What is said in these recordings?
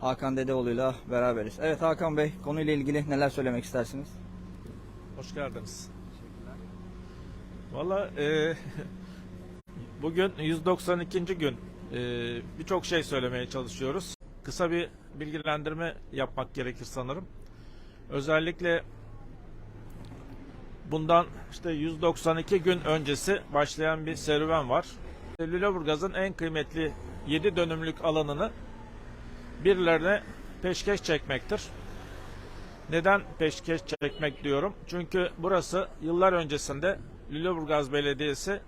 Hakan Dedeoğlu'yla beraberiz. Evet Hakan Bey konuyla ilgili neler söylemek istersiniz? Hoş geldiniz. Valla e, bugün 192. gün E, birçok şey söylemeye çalışıyoruz. Kısa bir bilgilendirme yapmak gerekir sanırım. Özellikle bundan işte 192 gün öncesi başlayan bir serüven var. Lüleburgaz'ın en kıymetli 7 dönümlük alanını birilerine peşkeş çekmektir. Neden peşkeş çekmek diyorum? Çünkü burası yıllar öncesinde Lüleburgaz Belediyesi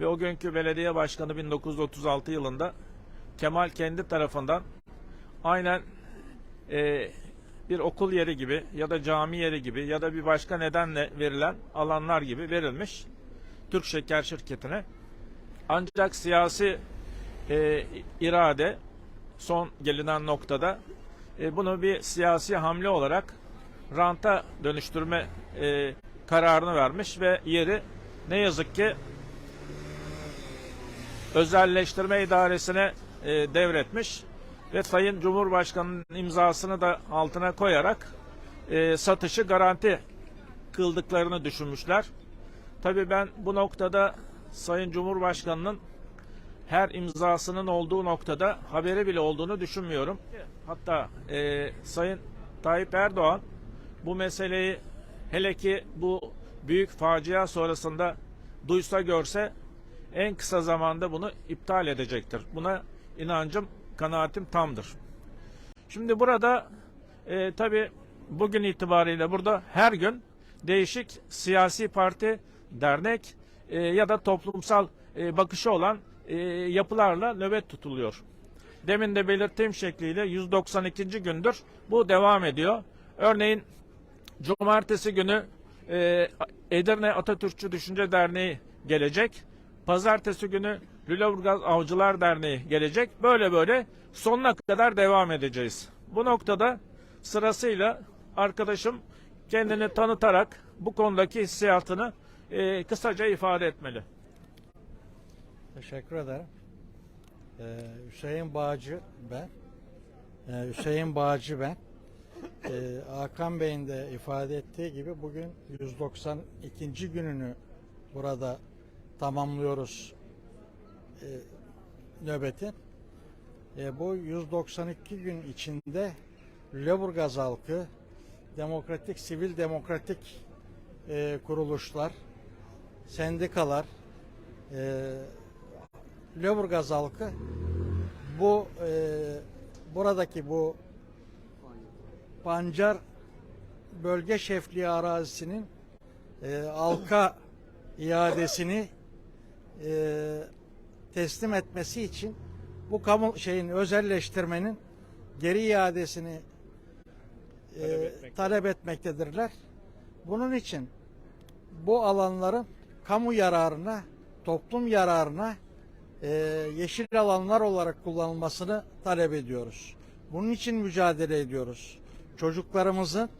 ve o günkü belediye başkanı 1936 yılında Kemal kendi tarafından aynen e, bir okul yeri gibi ya da cami yeri gibi ya da bir başka nedenle verilen alanlar gibi verilmiş Türk Şeker Şirketi'ne. Ancak siyasi e, irade son gelinen noktada e, bunu bir siyasi hamle olarak ranta dönüştürme e, kararını vermiş ve yeri ne yazık ki özelleştirme idaresine e, devretmiş ve Sayın Cumhurbaşkanı'nın imzasını da altına koyarak e, satışı garanti kıldıklarını düşünmüşler. Tabii ben bu noktada Sayın Cumhurbaşkanı'nın her imzasının olduğu noktada haberi bile olduğunu düşünmüyorum. Hatta e, Sayın Tayyip Erdoğan bu meseleyi hele ki bu büyük facia sonrasında duysa görse en kısa zamanda bunu iptal edecektir. Buna inancım, kanaatim tamdır. Şimdi burada e, tabi bugün itibariyle burada her gün değişik siyasi parti, dernek e, ya da toplumsal e, bakışı olan e, yapılarla nöbet tutuluyor. Demin de belirttiğim şekliyle 192. gündür bu devam ediyor. Örneğin Cumartesi günü e, Edirne Atatürkçü Düşünce Derneği gelecek. Pazartesi günü Lüleburgaz Avcılar Derneği gelecek. Böyle böyle sonuna kadar devam edeceğiz. Bu noktada sırasıyla arkadaşım kendini tanıtarak bu konudaki hissiyatını e, kısaca ifade etmeli. Teşekkür ederim. Ee, Hüseyin Bağcı ben. Ee, Hüseyin Bağcı ben. Ee, Hakan Bey'in de ifade ettiği gibi bugün 192. gününü burada tamamlıyoruz ee, nöbetin. Ee, bu 192 gün içinde Lüleburgaz halkı, demokratik, sivil demokratik e, kuruluşlar, sendikalar, e, Lüleburgaz halkı bu e, buradaki bu Pancar bölge şefliği arazisinin e, halka iadesini e, teslim etmesi için bu kamu şeyin özelleştirmenin geri iadesini e, Talep etmekte. talep etmektedirler. Bunun için bu alanların kamu yararına, toplum yararına e, yeşil alanlar olarak kullanılmasını talep ediyoruz. Bunun için mücadele ediyoruz. Çocuklarımızın,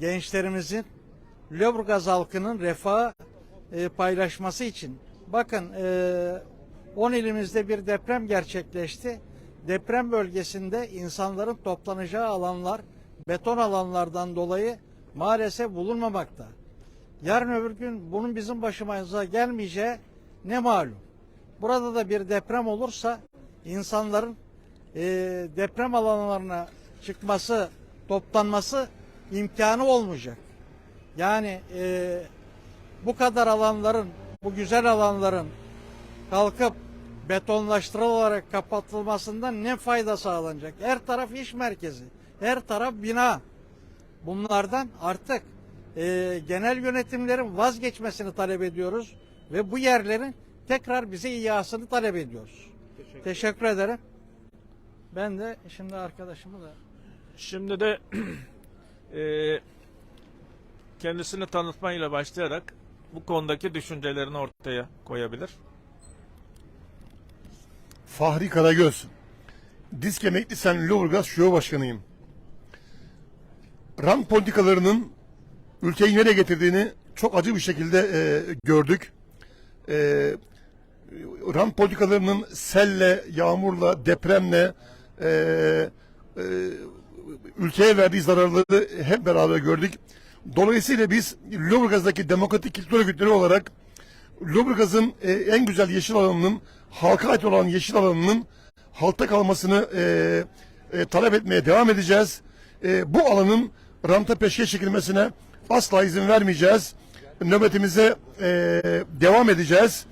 gençlerimizin, Lüleburgaz halkının refahı e, paylaşması için. Bakın e, 10 ilimizde bir deprem gerçekleşti. Deprem bölgesinde insanların toplanacağı alanlar beton alanlardan dolayı maalesef bulunmamakta. Yarın öbür gün bunun bizim başımıza gelmeyeceği ne malum. Burada da bir deprem olursa insanların e, deprem alanlarına çıkması, toplanması imkanı olmayacak. Yani e, bu kadar alanların, bu güzel alanların kalkıp betonlaştırılarak kapatılmasından ne fayda sağlanacak? Her taraf iş merkezi, her taraf bina. Bunlardan artık e, genel yönetimlerin vazgeçmesini talep ediyoruz ve bu yerlerin tekrar bize ihyasını talep ediyoruz. Teşekkür, ederim. Ben de şimdi arkadaşımı da Şimdi de e, kendisini tanıtmayla başlayarak bu konudaki düşüncelerini ortaya koyabilir. Fahri Karagöz. Disk Emekli Sen Lüleburgaz Şube Başkanıyım. Rant politikalarının ülkeyi nereye getirdiğini çok acı bir şekilde e, gördük. E, rant politikalarının selle, yağmurla, depremle, e, e, ülkeye verdiği zararları hep beraber gördük. Dolayısıyla biz Lüleburgaz'daki demokratik kültür örgütleri olarak Lüleburgaz'ın e, en güzel yeşil alanının halka ait olan yeşil alanının halkta kalmasını e, e, talep etmeye devam edeceğiz. E, bu alanın ranta peşke çekilmesine asla izin vermeyeceğiz. Nöbetimize e, devam edeceğiz.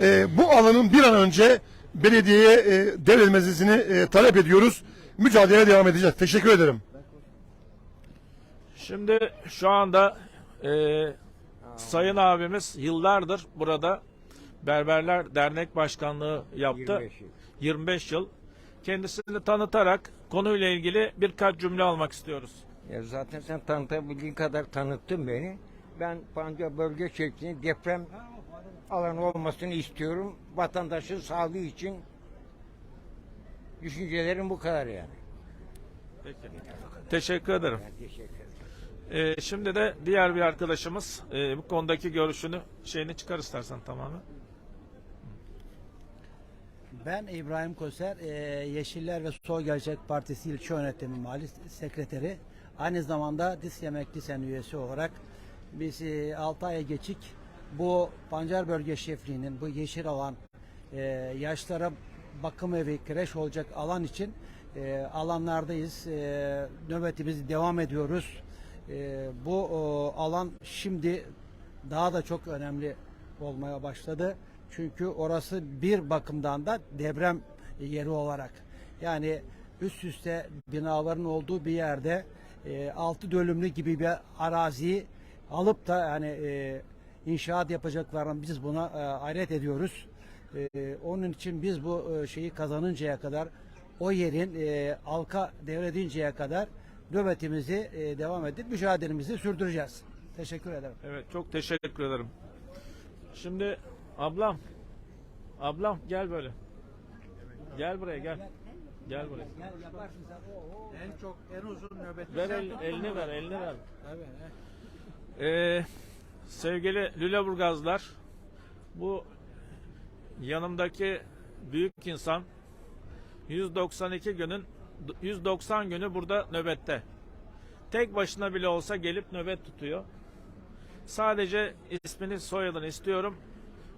E, bu alanın bir an önce belediyeye e, devredilmesini e, talep ediyoruz. Mücadeleye devam edeceğiz. Teşekkür ederim. Şimdi şu anda e, Sayın abimiz yıllardır burada Berberler Dernek Başkanlığı yaptı. 25 yıl. Kendisini tanıtarak konuyla ilgili birkaç cümle almak istiyoruz. Ya zaten sen tanıtabildiğin kadar tanıttın beni. Ben Pancar bölge şeklinde deprem alanı olmasını istiyorum. Vatandaşın sağlığı için düşüncelerim bu kadar yani. Peki. Teşekkür ederim. Ben teşekkür ederim. E, şimdi de diğer bir arkadaşımız e, bu konudaki görüşünü şeyini çıkar istersen tamamen. Ben İbrahim Koser, eee, Yeşiller ve Sol Gelecek Partisi İlçe Yönetimi Mali Sekreteri. Aynı zamanda DİS Yemekli Sen üyesi olarak biz 6 aya geçik bu Pancar Bölge Şefliği'nin bu yeşil alan eee, yaşlara bakım evi, kreş olacak alan için eee, alanlardayız. Eee, nöbetimizi devam ediyoruz. Eee, bu o, alan şimdi daha da çok önemli olmaya başladı. Çünkü orası bir bakımdan da deprem yeri olarak. Yani üst üste binaların olduğu bir yerde e, altı dönümlü gibi bir araziyi alıp da yani e, inşaat yapacaklarını biz buna e, hayret ediyoruz. E, onun için biz bu e, şeyi kazanıncaya kadar o yerin e, halka devredinceye kadar nöbetimizi e, devam edip mücadelemizi sürdüreceğiz. Teşekkür ederim. Evet çok teşekkür ederim. Şimdi ablam ablam gel böyle. Gel buraya gel. Gel buraya. En çok en uzun nöbeti Ver sen el, elini ver, elini ver. Evet, evet. Ee, sevgili Lüleburgazlar, bu yanımdaki büyük insan 192 günün 190 günü burada nöbette. Tek başına bile olsa gelip nöbet tutuyor. Sadece ismini soyadını istiyorum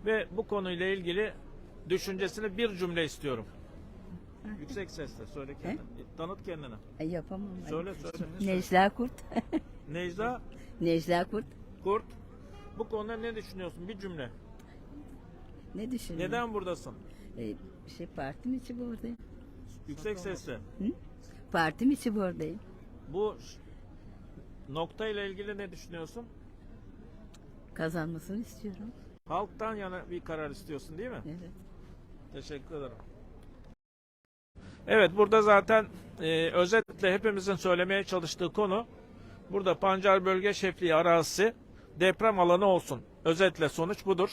ve bu konuyla ilgili düşüncesini bir cümle istiyorum. Yüksek sesle söyle kendini. Tanıt kendini. Ay, Yapamam. Söyle söyle. Necla Kurt. Necla Necla Kurt. Kurt. Bu konuda ne düşünüyorsun? Bir cümle. Ne düşünüyorsun? Neden buradasın? Ee, şey partim içi buradayım. Yüksek sesle. Partim içi buradayım. Bu nokta ile ilgili ne düşünüyorsun? Kazanmasını istiyorum. Halktan yana bir karar istiyorsun değil mi? Evet. Teşekkür ederim. Evet burada zaten e, özetle hepimizin söylemeye çalıştığı konu burada Pancar Bölge Şefliği arazisi deprem alanı olsun. Özetle sonuç budur.